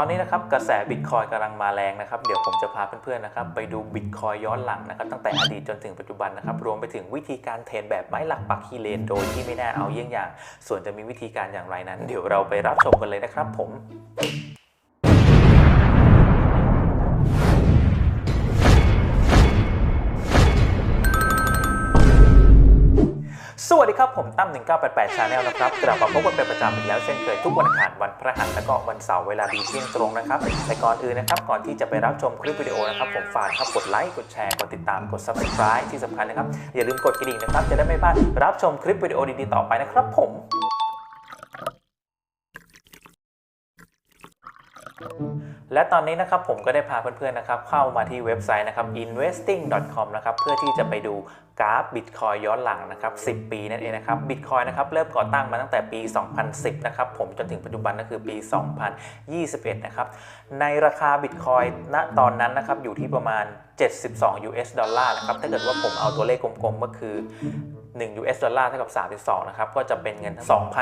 ตอนนี้นะครับกระแสบิตคอยกำลังมาแรงนะครับเดี๋ยวผมจะพาเพื่อนๆนะครับไปดูบิตคอยย้อนหลังนะครับตั้งแต่อดีตจนถึงปัจจุบันนะครับรวมไปถึงวิธีการเทรนแบบไม้หลักปักคีเลนโดยที่ไม่น่าเอาเยี่ยงอย่าง ส่วนจะมีวิธีการอย่างไรนั้น เดี๋ยวเราไปรับชมกันเลยนะครับผม วัสดีครับผมตั้ม1988 Channel นะครับกลับมาพบกันเป็นประจำอีกแล้วเช่นเคยทุกวันอังคารวันพฤหัสและก็วันเสาร์เวลาดีเที่ยงตรงนะครับแต่ก่อนอื่นนะครับก่อนที่จะไปรับชมคลิปวิดีโอนะครับผมฝากครับกดไลค์กดแชร์กดติดตามกด subscribe ที่สำคัญนะครับอย่าลืมกดกระดิ่งนะครับจะได้ไม่พลาดรับชมคลิปวิดีโอดีๆต่อไปนะครับผม และตอนนี้นะครับผมก็ได้พาเพื่อนๆนะครับเข้ามาที่เว็บไซต์นะครับ investing.com นะครับเพื่อที่จะไปดูกราฟ Bitcoin ย้อนหลังนะครับ10 ปีนั่นเองนะครับ Bitcoin นะครับเริ่มก่อตั้งมาตั้งแต่ปี 2010 นะครับผมจนถึงปัจจุบันก็คือปี 2021 นะครับในราคา Bitcoin ณตอนนั้นนะครับอยู่ที่ประมาณ 72 US ดอลลาร์นะครับถ้าเกิดว่าผมเอาตัวเลขกลมๆก็คือ 1 US ดอลลาร์เท่ากับ 32 นะครับ ก็จะเป็นเงิน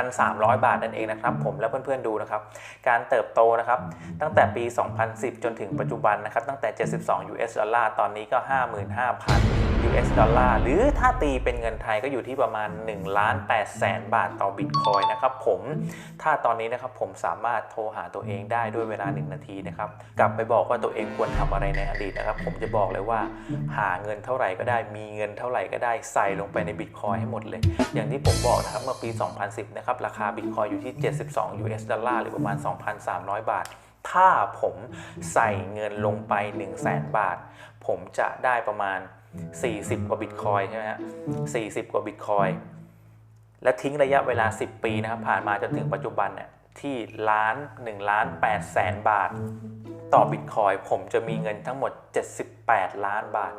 2,300 บาทนั่นเองนะครับ ผมและเพื่อนๆดูนะครับ การเติบโตนะครับ ตั้งแต่ปี 2010 จนถึงปัจจุบันนะครับ ตั้งแต่ 72 US ดอลลาร์ ตอนนี้ก็ 55,000 US ดอลลาร์หรือถ้าตีเป็นเงินไทยก็อยู่ที่ประมาณ1ล้าน8แสนบาทต่อบิตคอยนะครับผมถ้าตอนนี้นะครับผมสามารถโทรหาตัวเองได้ด้วยเวลา 1 นาทีนะครับกลับไปบอกว่าตัวเองควรทำอะไรในอดีตนะครับ ผมจะบอกเลยว่า หาเงินเท่าไหร่ก็ได้มีเงินเท่าไหร่ก็ได้ใส่ลงไปในบิตคอยให้หมดเลย อย่างที่ผมบอกนะครับเมื่อปี 2010 นะครับราคาบิตคอยอยู่ที่ 72 US ดอลลาร์หรือประมาณ 2,300 บาทถ้าผมใส่เงินลงไป 1 0 0 0 0แบาท ผมจะได้ประมาณ 40 กว่าบิตคอยใช่ไหมฮะ40กว่าบิตคอยและทิ้งระยะเวลา 10 ปีนะครับผ่านมาจนถึงปัจจุบันเนี่ยที่ล้าน1ล้าน8แสนบาท ต่อบิตคอยผมจะมีเงินทั้งหมด 78 ล้านบาท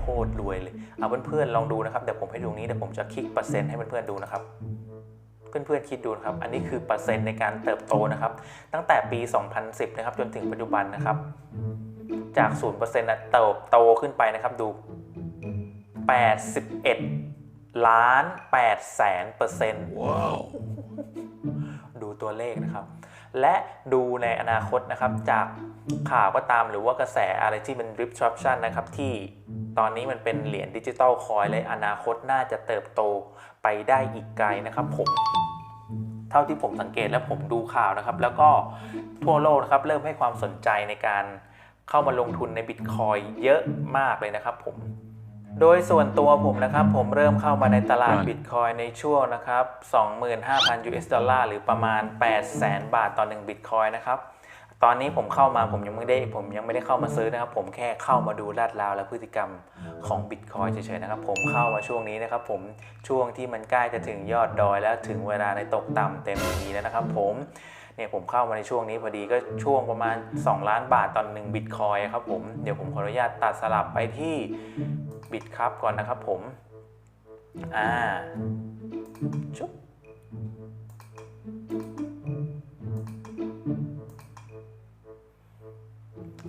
โคตรรวยเลย เอาเพื่อนๆลองดูนะครับ เดี๋ยวผมให้ดูนี้เดี๋ยวผมจะคลิกเปอร์เซ็นต์ให้เพื่อนๆดูนะครับ เพื่อนๆคิดดูนะครับ อันนี้คือเปอร์เซ็นต์ในการเติบโตนะครับ ตั้งแต่ปี 2010 นะครับ จนถึงปัจจุบันนะครับ จาก0%นะเติบโตขึ้นไปนะครับดู 81 ล้าน8แสนเปอร์เซ็นต์ดูตัวเลขนะครับ และดูในอนาคตนะครับจากข่าวก็ตามหรือว่ากระแสอะไรที่มัน disruption นะครับ ที่ตอนนี้มันเป็นเหรียญดิจิตอลคอยและอนาคตน่าจะเติบโตไปได้อีกไกลนะครับผมเท่าที่ผมสังเกตและผมดูข่าวนะครับ แล้วก็ทั่วโลกนะครับเริ่มให้ความสนใจในการ เข้ามาลงทุนในบิตคอยเยอะมากเลยนะครับผม โดยส่วนตัวผมนะครับ ผมเริ่มเข้ามาในตลาด Right. บิตคอยในช่วงนะครับ 25,000 US ดอลลาร์หรือประมาณ 800,000 บาทต่อ1บิตคอยนะครับตอนนี้ผมเข้ามาผมยังไม่ได้ผมยังไม่ได้เข้ามาซื้อนะครับ ผมแค่เข้ามาดูลาดราวและพฤติกรรมของบิตคอยเฉยๆนะครับ ผมเข้ามาช่วงนี้นะครับ ผมช่วงที่มันใกล้จะถึงยอดดอยแล้วถึงเวลาในตกต่ำเต็มทีแล้วนะครับ ผม เนี่ยผมเข้ามาในช่วงนี้พอดีก็ช่วงประมาณ 2 ล้านบาทตอนหนึ่งบิตคอยครับผมเดี๋ยวผมขออนุญาตตัดสลับไปที่บิตครับก่อนนะครับผมอ่าชุบ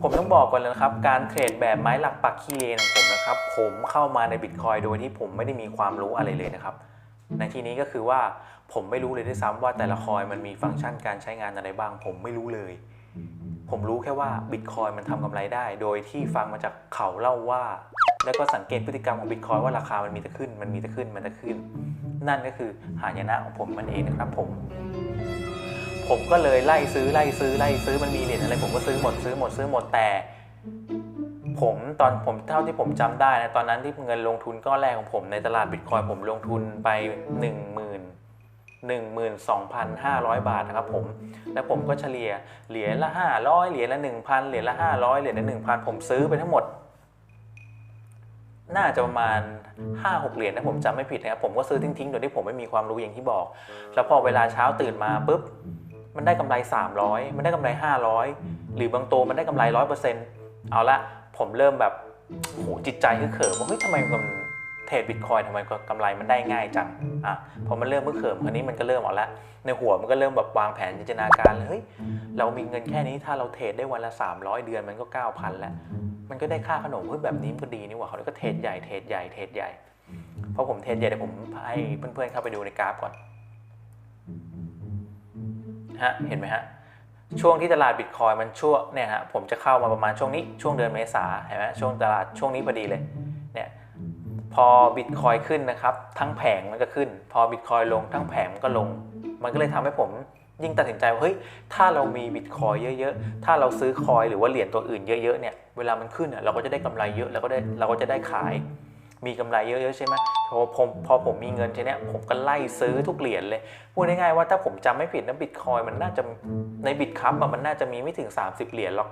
ผมต้องบอกก่อนเลยนะครับ การเทรดแบบไม้หลักปักขี้เลนของผมนะครับ ผมเข้ามาในบิตคอยโดยที่ผมไม่ได้มีความรู้อะไรเลยนะครับ ในที่นี้ก็คือว่าผมไม่รู้เลยด้วยซ้ำว่าแต่ละคอยมันมีฟังก์ชันการใช้งานอะไรบ้าง ผมไม่รู้เลย ผมรู้แค่ว่าบิตคอยมันทำกำไรได้ โดยที่ฟังมาจากเขาเล่าว่า แล้วก็สังเกตพฤติกรรมของบิตคอยว่าราคามันมีแต่ขึ้น มันมีแต่ขึ้น มันจะขึ้น นั่นก็คือหายนะของผมมันเองนะครับผม ผมก็เลยไล่ซื้อไล่ซื้อไล่ซื้อมันมีเหรียญอะไรผมก็ซื้อหมดซื้อหมดซื้อหมดแต่ ผมตอนผมเท่าที่ผมจำได้นะตอนนั้นที่เงินลงทุนก้อนแรกของผมในตลาดบิตคอยผมลงทุนไป 1 0 0 0 0 12,500 บาทนะครับผม แล้วผมก็เฉลี่ยเหรียญละ 500 เหรียญละ 1,000 เหรียญละ 500 เหรียญละ 1,000 ผมซื้อไปทั้งหมด น่าจะประมาณ 5-6 เหรียญนะผมจำไม่ผิดนะครับ ผมก็ซื้อทิ้งๆ โดยที่ผมไม่มีความรู้อย่างที่บอก แล้วพอเวลาเช้าตื่นมาปุ๊บ มันได้กำไร 300 มันได้กำไร 500 หรือบางตัวมันได้กำไร 100%เเอาละผมเริ่มแบบโหจิตใจคือเขิมว่าเฮ้ยทำไมมันเทรดบิตคอยทำไมกำไรมันได้ง่ายจังอะพอมันเริ่มมึกเขิมคราวนี้มันก็เริ่มเอาละในหัวมันก็เริ่มแบบวางแผนจินตนาการเลยเฮ้ยเรามีเงินแค่นี้ถ้าเราเทรดได้วันละ 300 เดือนมันก็ 9,000แล้วมันก็ได้ค่าขนมเฮ้ยแบบนี้มันก็ดีนี่หว่าเขาก็เทรดใหญ่เทรดใหญ่เทรดใหญ่พอผมเทรดใหญ่เดี๋ยวผมให้เพื่อนๆเข้าไปดูในกราฟก่อนฮะเห็นไหมฮะ ช่วงที่ตลาดบิตคอยมันช่วงเนี่ยฮะผมจะเข้ามาประมาณช่วงนี้ช่วงเดือนเมษาเห็นไหมช่วงตลาดช่วงนี้พอดีเลยเนี่ยพอบิตคอยขึ้นนะครับทั้งแผงมันก็ขึ้น พอบิตคอยลงทั้งแผงมันก็ลง มันก็เลยทำให้ผมยิ่งตัดสินใจว่าเฮ้ยถ้าเรามีบิตคอยเยอะๆ ถ้าเราซื้อคอยหรือว่าเหรียญตัวอื่นเยอะๆเนี่ยเวลามันขึ้นอะเราก็จะได้กำไรเยอะแล้วก็ได้เราก็จะได้ขาย มีกำไรเยอะๆใช่ไหมพอผมพอผมมีเงินใช่เนี้ยผมก็ไล่ซื้อทุกเหรียญเลยพูดง่ายๆว่าถ้าผมจำไม่ผิดนะบิตคอยมันน่าจะในบิตคัพมันน่าจะมีไม่ถึง 30 เหรียญหรอก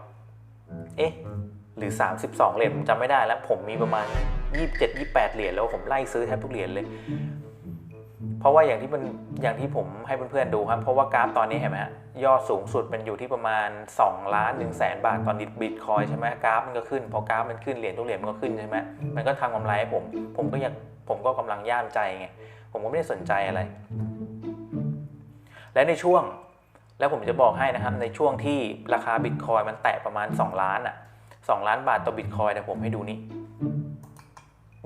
เอ๊ะหรือ 32 เหรียญผมจำไม่ได้แล้ว ผมมีประมาณ 27 28 เหรียญแล้วผมไล่ซื้อแทบทุกเหรียญเลย เพราะว่าอย่างที่มันอย่างที่ผมให้เพื่อนๆดูครับเพราะว่ากราฟตอนนี้เห็นไหมฮะยอดสูงสุดมันอยู่ที่ประมาณ 2 ล้าน1แสนบาทตอนนี้บิตคอยใช่ไหมกราฟมันก็ขึ้นพอกราฟมันขึ้นเหรียญทุกเหรียญมันก็ขึ้นใช่ไหมมันก็ทำกำไรให้ผม ผมก็ยังผมก็กำลังย่ามใจไงผมก็ไม่ได้สนใจอะไร และในช่วงแล้วผมจะบอกให้นะครับในช่วงที่ราคาบิตคอยมันแตะประมาณ 2 ล้านอะ2ล้านบาทต่อบิตคอยแต่ผมให้ดูนี่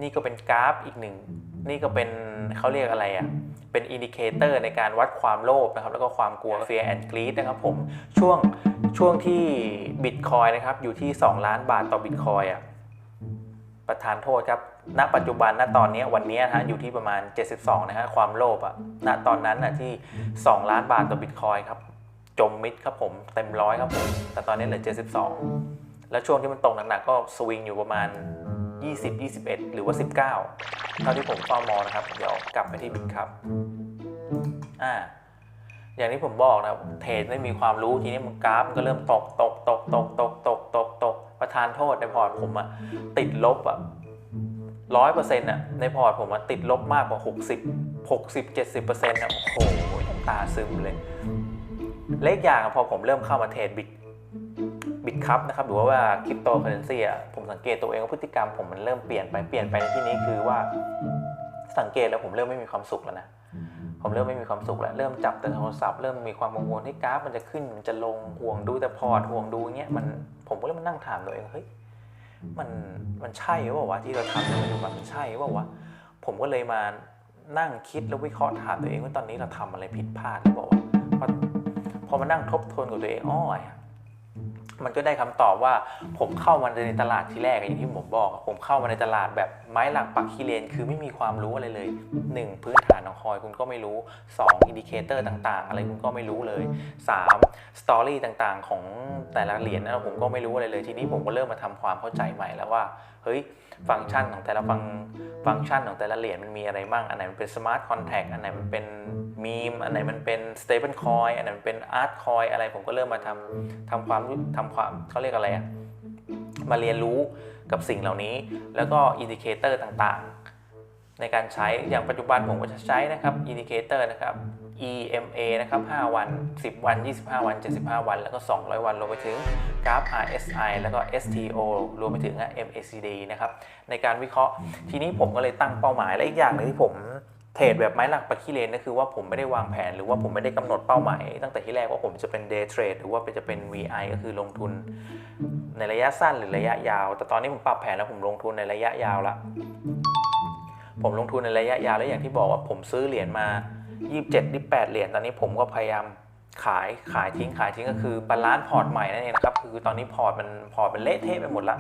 นี่ก็เป็นกราฟอีกหนึ่ง นี่ก็เป็นเขาเรียกอะไรอะเป็นอินดิเคเตอร์ในการวัดความโลภนะครับ แล้วก็ความกลัว fear and greed นะครับผมช่วงช่วงที่บิตคอยนะครับ อยู่ที่ 2 ล้านบาทต่อบิตคอยอะประธานโทษครับ ณ ปัจจุบัน ณ ตอนนี้วันนี้นะฮะอยู่ที่ประมาณ 72 นะฮะความโลภอะณ ตอนนั้นนะที่ 2 ล้านบาทต่อบิตคอยครับ จมมิดครับผม เต็มร้อยครับผม แต่ตอนนี้เหลือ 72 แล้วช่วงที่มันตกหนักๆก็สวิงอยู่ประมาณ 20 21 หรือว่า 19 เท่าที่ผมเฝ้ามองนะครับ เดี๋ยวกลับไปที่บิตครับอ่าอย่างที่ผมบอกนะเทรดไม่มีความรู้ทีนี้มันกราฟก็เริ่มตกตกตกตกตกตกตกตกประธานโทษในพอร์ตผมอะติดลบอะร้อยเปอร์เซ็นต์อะในพอร์ตผมอะติดลบมากกว่า 60 60 70เปอร์เซ็นต์อะโอ้โหตาซึมเลย เล็กอย่างอะพอผมเริ่มเข้ามาเทรดบิต บิตคัพนะครับหรือว่าคริปโตเคอเรนซีอะผมสังเกตตัวเองว่าพฤติกรรมผมมันเริ่มเปลี่ยนไปเปลี่ยนไปในที่นี้คือว่าสังเกตแล้วผมเริ่มไม่มีความสุขแล้วนะผมเริ่มไม่มีความสุขแล้วเริ่มจับแต่โทรศัพท์เริ่มมีความกังวลที่กราฟมันจะขึ้นมันจะลงห่วงดูแต่พอร์ตห่วงดูเงี้ยมันผมก็เลยมานั่งถามตัวเองเฮ้ยมันมันใช่หรือเปล่าวะที่เราทำในปัจจุบันมันใช่หรือเปล่าวะผมก็เลยมานั่งคิดแล้ววิเคราะห์ถามตัวเองว่าตอนนี้เราทำอะไรผิดพลาดหรือเปล่าวะพอพอมานั่งทบทวนกับตัวเองอ้อ มันก็ได้คำตอบว่าผมเข้ามาในตลาดที่แรกอย่างที่ผมบอก ผมเข้ามาในตลาดแบบไม้หลักปักคีเลน คือไม่มีความรู้อะไรเลย 1. พื้นฐานของคอยคุณก็ไม่รู้ 2. อินดิเคเตอร์ต่างๆ อะไรคุณก็ไม่รู้เลย 3. สตอรี่ต่างๆ ของแต่ละเหรียญนะผมก็ไม่รู้อะไรเลย ทีนี้ผมก็เริ่มมาทำความเข้าใจใหม่แล้วว่าเฮ้ยฟังก์ชันของแต่ละฟังฟังก์ชันของแต่ละเหรียญมันมีอะไรบ้างอันไหนมันเป็นสมาร์ทคอนแท็กอันไหนมันเป็น มีมอันไหนมันเป็นสเตเบิลคอยอันไหนมันเป็นอาร์ตคอยอะไรผมก็เริ่มมาทำทำความรู้ทำความเขาเรียกอะไรอะมาเรียนรู้กับสิ่งเหล่านี้ แล้วก็อินดิเคเตอร์ต่างๆ ในการใช้อย่างปัจจุบันผมก็จะใช้นะครับอินดิเคเตอร์นะครับ EMA นะครับ 5 วัน 10 วัน 25 วัน 75 วัน แล้วก็ 200 วันรวมไปถึงกราฟ RSI แล้วก็ STO รวมไปถึง MACD นะครับ ในการวิเคราะห์ ทีนี้ผมก็เลยตั้งเป้าหมาย และอีกอย่างหนึงที่ผม เทรดแบบไม้หลักปักขี้เลนก็คือว่าผมไม่ได้วางแผนหรือว่าผมไม่ได้กำหนดเป้าหมายตั้งแต่ที่แรกว่าผมจะเป็น day trade หรือว่าจะเป็น VI ก็คือลงทุนในระยะสั้นหรือระยะยาว แต่ตอนนี้ผมปรับแผนแล้วผมลงทุนในระยะยาวละผมลงทุนในระยะยาวแล้วอย่างที่บอกว่าผมซื้อเหรียญมา 27 28 เหรียญตอนนี้ผมก็พยายาม ขายขายทิ้งขายทิ้งก็คือบาลานซ์พอร์ตใหม่นั่นเองนะครับคือตอนนี้พอร์ตมันพอร์ตมันเละเทะไปหมดละ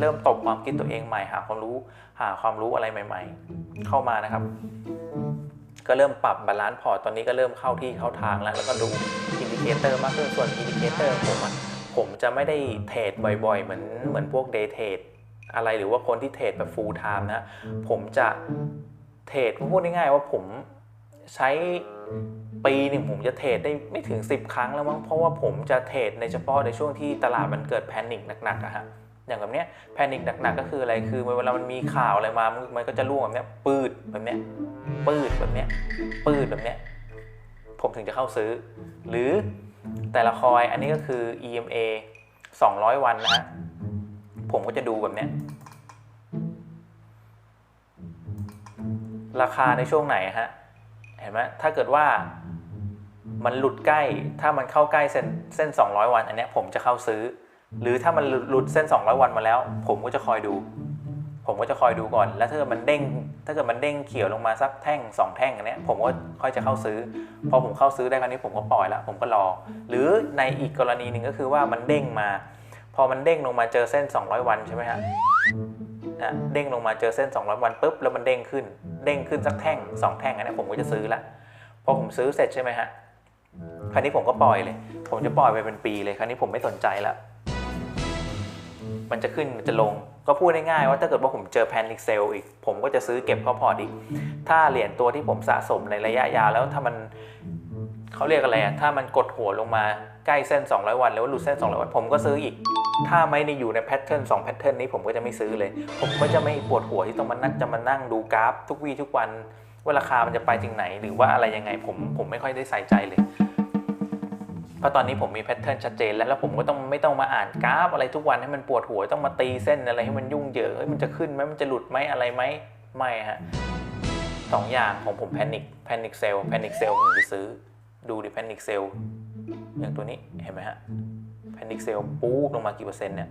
เริ่มตบความคิดตัวเองใหม่หาความรู้หาความรู้อะไรใหม่ ๆ เข้ามานะครับ ก็เริ่มปรับบาลานซ์พอร์ตตอนนี้ก็เริ่มเข้าที่เข้าทางแล้วแล้วก็ดูอินดิเคเตอร์มากขึ้นส่วนอินดิเคเตอร์ผมอะผมจะไม่ได้เทรดบ่อยๆ เหมือนเหมือนพวกเดย์เทรดอะไรหรือว่าคนที่เทรดแบบฟูลไทม์นะผมจะเทรดพูดง่ายๆว่าผม ใช้ปีหนึ่งผมจะเทรดได้ไม่ถึง 10 ครั้งแล้วมั้งเพราะว่าผมจะเทรดในเฉพาะในช่วงที่ตลาดมันเกิดแพนิคหนักๆอะฮะอย่างแบบเนี้ยแพนิคหนักๆก็คืออะไรคือเวลามันมีข่าวอะไรมามันมันก็จะร่วงแบบเนี้ยปืดแบบเนี้ยปืดแบบเนี้ยปืดแบบเนี้ยผมถึงจะเข้าซื้อ หรือแต่ละคอยอันนี้ก็คือ EMA 200 วันนะฮะผมก็จะดูแบบเนี้ยราคาในช่วงไหนฮะ ห็นไหมถ้าเกิดว่ามันหลุดใกล้ ถ้ามันเข้าใกล้เส้นเส้น 200 วัน อันนี้ผมจะเข้าซื้อ หรือถ้ามันหลุดเส้น 200 วันมาแล้ว ผมก็จะคอยดู ผมก็จะคอยดูก่อน แล้วถ้าเกิดมันเด้ง ถ้าเกิดมันเด้งเขียวลงมาสักแท่งสองแท่งอันนี้ผมก็ค่อยจะเข้าซื้อ พอผมเข้าซื้อได้ครั้นี้ผมก็ปล่อยล้วผมก็รอ หรือในอีกกรณีหนึ่งก็คือว่ามันเด้งมา พอมันเด้งลงมาเจอเส้น 200 วันใช่ไหมฮะ เด้งลงมาเจอเส้น 200 วันปุ๊บแล้วมันเด้งขึ้น เด้งขึ้นสักแท่งสองแท่งอันนี้ผมก็จะซื้อละพอผมซื้อเสร็จใช่ไหมฮะคราวนี้ผมก็ปล่อยเลย ผมจะปล่อยไปเป็นปีเลยคราวนี้ผมไม่สนใจละมันจะขึ้นมันจะลงก็พูดง่ายๆว่าถ้าเกิดว่าผมเจอแพนิคเซลอีก ผมก็จะซื้อเก็บเข้าพอร์ตอีก ถ้าเหรียญตัวที่ผมสะสมในระยะยาวแล้วถ้ามันเขาเรียกอะไรอะถ้ามันกดหัวลงมา ใกล้เส้น 200 วันหรือว่าหลุดเส้น 200 วัน ผมก็ซื้ออีก ถ้าไม่ได้อยู่ในแพทเทิร์น2แพทเทิร์นนี้ผมก็จะไม่ซื้อเลย ผมก็จะไม่ปวดหัวที่ต้องมานั่งจะมานั่งดูกราฟ ทุกวีทุกวันว่าราคามันจะไปถึงไหน หรือว่าอะไรยังไงผมผมไม่ค่อยได้ใส่ใจเลยเพราะตอนนี้ผมมีแพทเทิร์นชัดเจนแล้วแล้วผมก็ต้องไม่ต้องมาอ่านกราฟอะไรทุกวันให้มันปวดหัวต้องมาตีเส้นอะไรให้มันยุ่งเหยิงเฮ้ยมันจะขึ้นไหมมันจะหลุดไหมอะไรไหมไม่ฮะสองอย่างของผมแพนิคแพนิคเซลแพนิคเซลผมจะซื้อดูดิแพนิคเซล อย่างตัวนี้เห็นไหมฮะแพนิคเซลปู๊บลงมากี่เปอร์เซ็นต์เนี่ย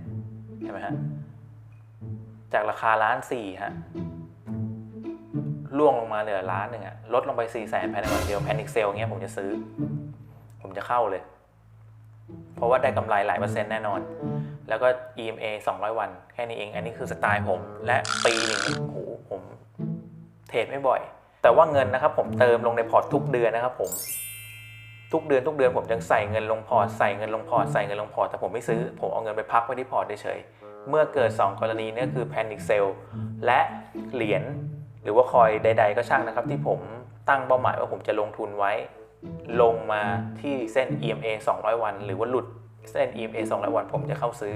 เห็นไหมฮะจากราคาล้านสี่ฮะล่วงลงมาเหลือล้านหนึ่งอะลดลงไป4ี่แสนภายในวันเดียวแพนิคเซลเงี้ยผมจะซื้อ ผมจะเข้าเลย เพราะว่าได้กำไรหลายเปอร์เซ็นต์แน่นอน แล้วก็ EMA 200 วัน แค่นี้เอง อันนี้คือสไตล์ผม และปีหนึ่งนี่โอ้โหผมเทรดไม่บ่อย แต่ว่าเงินนะครับผมเติมลงในพอร์ตทุกเดือนนะครับผม ทุกเดือนทุกเดือนผมยังใส่เงินลงพอร์ตใส่เงินลงพอร์ตใส่เงินลงพอร์ตแต่ผมไม่ซื้อ ผมเอาเงินไปพักไว้ที่พอร์ตเฉยๆเมื่อเกิด 2 กรณีเนี่ยคือ Panic Sell และเหรียญหรือว่าคอยใด ๆ ก็ช่างนะครับ ที่ผมตั้งเป้าหมายว่าผมจะลงทุนไว้ ลงมาที่เส้น EMA 200 วัน หรือว่าหลุดเส้น EMA 200 วัน ผมจะเข้าซื้อ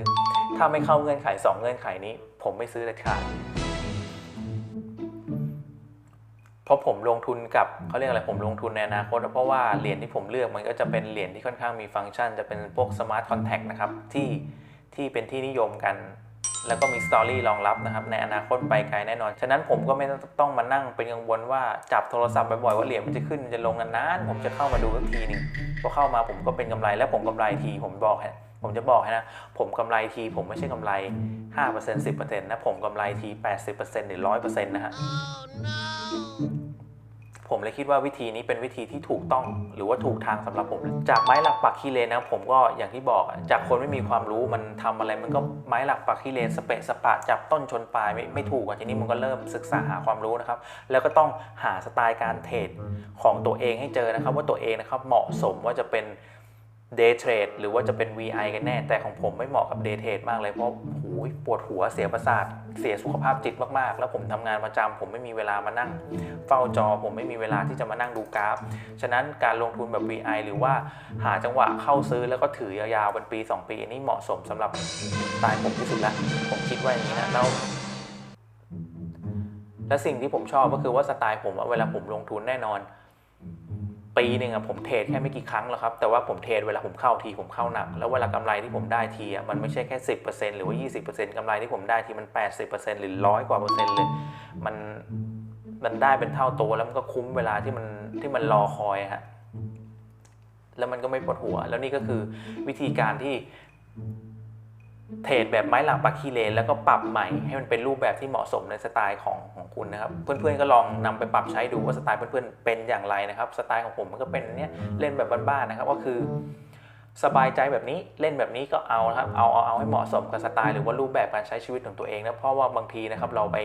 ถ้าไม่เข้าเงื่อนไข 2 เงื่อนไขนี้ ผมไม่ซื้อเด็ดขาด เพราะผมลงทุนกับเขาเรียกอะไรผมลงทุนในอนาคต เพราะว่าเหรียญที่ผมเลือกมันก็จะเป็นเหรียญที่ค่อนข้างมีฟังก์ชัน จะเป็นพวก Smart Contract นะครับที่ที่เป็นที่นิยมกัน แล้วก็มีสตอรี่รองรับนะครับในอนาคตไปไกลแน่นอน ฉะนั้นผมก็ไม่ต้องมานั่งเป็นกังวลว่าจับโทรศัพท์บ่อยๆว่าเหรียญมันจะขึ้นมันจะลงนานๆผมจะเข้ามาดูสักทีหนึ่งพอเข้ามาผมก็เป็นกำไรแล้วผมกำไรทีผมบอกให้ผมจะบอกให้นะ ผมกำไรที ผมไม่ใช่กำไร 5% 10%นะ ผมกำไรที 80%หรือ 100%นะฮะ ผมเลยคิดว่าวิธีนี้เป็นวิธีที่ถูกต้องหรือว่าถูกทางสำหรับผม จากไม้หลักปักขี้เลนนะผมก็อย่างที่บอกอะจากคนไม่มีความรู้มันทำอะไรมันก็ไม้หลักปักขี้เลนสเปะสปะจับต้นชนปลายไม่ไม่ถูกอะทีนี้มันก็เริ่มศึกษาหาความรู้นะครับ แล้วก็ต้องหาสไตล์การเทรดของตัวเองให้เจอนะครับ ว่าตัวเองนะครับเหมาะสมว่าจะเป็น day trade หรือว่าจะเป็น VI กันแน่ แต่ของผมไม่เหมาะกับ day trade มากเลยเพราะโอ้ย ปวดหัวเสียประสาท เสียสุขภาพจิตมากๆ แล้วผมทำงานประจำผมไม่มีเวลามานั่ง เฝ้าจอ ผมไม่มีเวลาที่จะมานั่งดูกราฟ ฉะนั้นการลงทุนแบบ VI หรือว่าหาจังหวะเข้าซื้อแล้วก็ถือยาวๆเป็นปี 2 ปีนี้เหมาะสมสำหรับสไตล์ผมที่สุดละผมคิดว่าอย่างนี้นะแล้วและสิ่งที่ผมชอบก็คือว่าสไตล์ผมเวลาผมลงทุนแน่นอน ปีหนึ่งอะผมเทรดแค่ไม่กี่ครั้งหรอกครับ แต่ว่าผมเทรดเวลาผมเข้าทีผมเข้าหนัก แล้วเวลากำไรที่ผมได้ทีอะมันไม่ใช่แค่ 10%หรือว่า 20%กำไรที่ผมได้ทีมัน 80%หรือร้อยกว่าเปอร์เซ็นต์เลยมันมันได้เป็นเท่าตัวแล้วมันก็คุ้มเวลาที่มันที่มันรอคอยอะฮะแล้วมันก็ไม่ปวดหัว แล้วนี่ก็คือวิธีการที่ เทรดแบบไม้หลักปักคีเลนแล้วก็ปรับใหม่ให้มันเป็นรูปแบบที่เหมาะสมในสไตล์ของของคุณนะครับ เพื่อนๆก็ลองนำไปปรับใช้ดูว่าสไตล์เพื่อนๆเป็นอย่างไรนะครับ สไตล์ของผมมันก็เป็นเนี้ยเล่นแบบบ้านๆนะครับ ก็คือ สบายใจแบบนี้เล่นแบบนี้ก็เอานะครับเอาเอาเอาให้เหมาะสมกับสไตล์หรือว่ารูปแบบการใช้ชีวิตของตัวเองนะเพราะว่าบางทีนะครับเราไป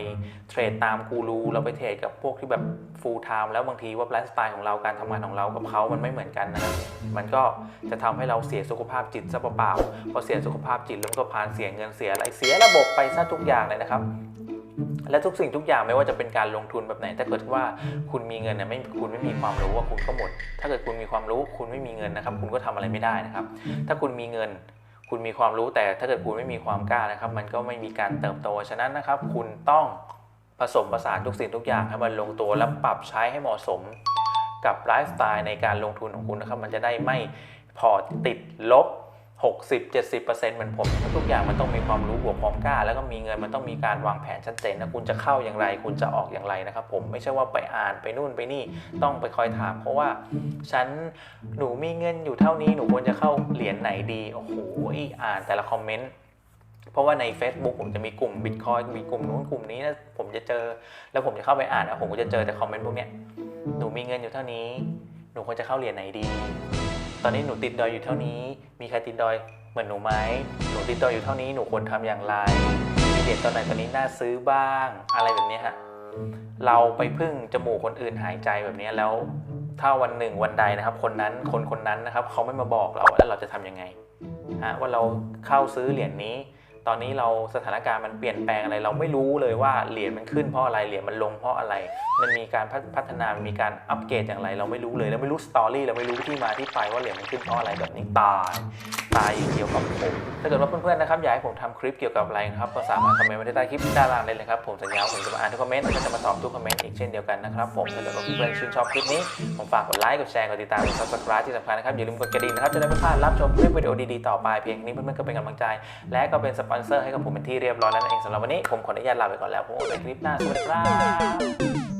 เทรดตามกูรูเราไปเทรดกับพวกที่แบบ full time แล้วบางทีว่าไลฟ์สไตล์ของเราการทำงานของเรากับเขามันไม่เหมือนกันนะครับมันก็จะทำให้เราเสียสุขภาพจิตซะเปล่าๆพอเสียสุขภาพจิตแล้วมันก็พานเสียเงินเสียอะไรเสียระบบไปซะทุกอย่างเลยนะครับ และทุกสิ่งทุกอย่างไม่ว่าจะเป็นการลงทุนแบบไหน ถ้าเกิดว่าคุณมีเงินเนี่ยไม่คุณไม่มีความรู้ว่าคุณก็หมด ถ้าเกิดคุณมีความรู้คุณไม่มีเงินนะครับ คุณก็ทำอะไรไม่ได้นะครับ ถ้าคุณมีเงิน คุณมีความรู้แต่ถ้าเกิดคุณไม่มีความกล้านะครับ มันก็ไม่มีการเติบโตฉะนั้นนะครับ คุณต้องผสมผสานทุกสิ่งทุกอย่างให้มันลงตัวและปรับใช้ให้เหมาะสม กับไลฟ์สไตล์ในการลงทุนของคุณนะครับ มันจะได้ไม่พอติดลบ 60-70%เหมือนผมทุกอย่างมันต้องมีความรู้บวกความกล้า แล้วก็มีเงินมันต้องมีการวางแผนชัดเจนนะคุณจะเข้าอย่างไร คุณจะออกอย่างไรนะครับผมไม่ใช่ว่าไปอ่านไปนู่นไปนี่ต้องไปคอยถาม เพราะว่าฉันหนูมีเงินอยู่เท่านี้หนูควรจะเข้าเหรียญไหนดีโอ้โหอ่านแต่ละคอมเมนต์เพราะว่าใน Facebook ผมจะมีกลุ่ม Bitcoin มีกลุ่มนู้นกลุ่มนี้นะผมจะเจอ แล้วผมจะเข้าไปอ่านนะผมก็จะเจอแต่คอมเมนต์พวกเนี้ยหนูมีเงินอยู่เท่านี้ หนูควรจะเข้าเหรียญไหนดี ตอนนี้หนูติดดอยอยู่เท่านี้ มีใครติดดอยเหมือนหนูไหมหนูติดดอยอยู่เท่านี้หนูควรทำอย่างไรมีเหรียญตอนไหนตอนนี้น่าซื้อบ้าง อะไรแบบเนี้ยฮะเราไปพึ่งจมูกคนอื่นหายใจแบบเนี้ยแล้วถ้าวันหนึ่งวันใดนะครับ คนนั้นคนคนนั้นนะครับเขาไม่มาบอกเราแล้วเราจะทำยังไงฮะว่าเราเข้าซื้อเหรียญนี้ ตอนนี้เราสถานการณ์มันเปลี่ยนแปลงอะไร เราไม่รู้เลยว่าเหรียญมันขึ้นเพราะอะไรเหรียญมันลงเพราะอะไร มันมีการพัฒนามีการอัปเกรดอย่างไร เราไม่รู้เลยเราไม่รู้สตอรี่เราไม่รู้ที่มาที่ไปว่าเหรียญมันขึ้นเพราะอะไรแบบนี้ตาย ตายเกี่ยวกับผมถ้าเกิดว่าเพื่อนๆนะครับอยากให้ผมทำคลิปเกี่ยวกับอะไรนะครับก็สามารถคอมเมนต์ไว้ใต้คลิปด้านล่างได้เลยครับผมสัญญาผมจะมาอ่านทุกคอมเมนต์แล้วก็จะมาตอบทุกคอมเมนต์อีกเช่นเดียวกันนะครับผมถ้าเกิดว่าเพื่อนๆชื่นชอบคลิปนี้ผมฝากกดไลค์กดแชร์กดติดตามกด subscribe ที่สำคัญนะครับอย่าลืมกดกระดิ่งนะครับจะได้ไม่พลาดรับชมคลิปวิดีโอดีๆต่อไปเพียงนี้เพื่อนๆก็เป็นกำลังใจ และก็เป็นสปอนเซอร์ให้กับผมเป็นที่เรียบร้อยแล้วนั่นเองสำหรับวันนี้ผมขออนุญาตลาไปก่อนแล้วพบกันในคลิปหน้าสวัสดีครับ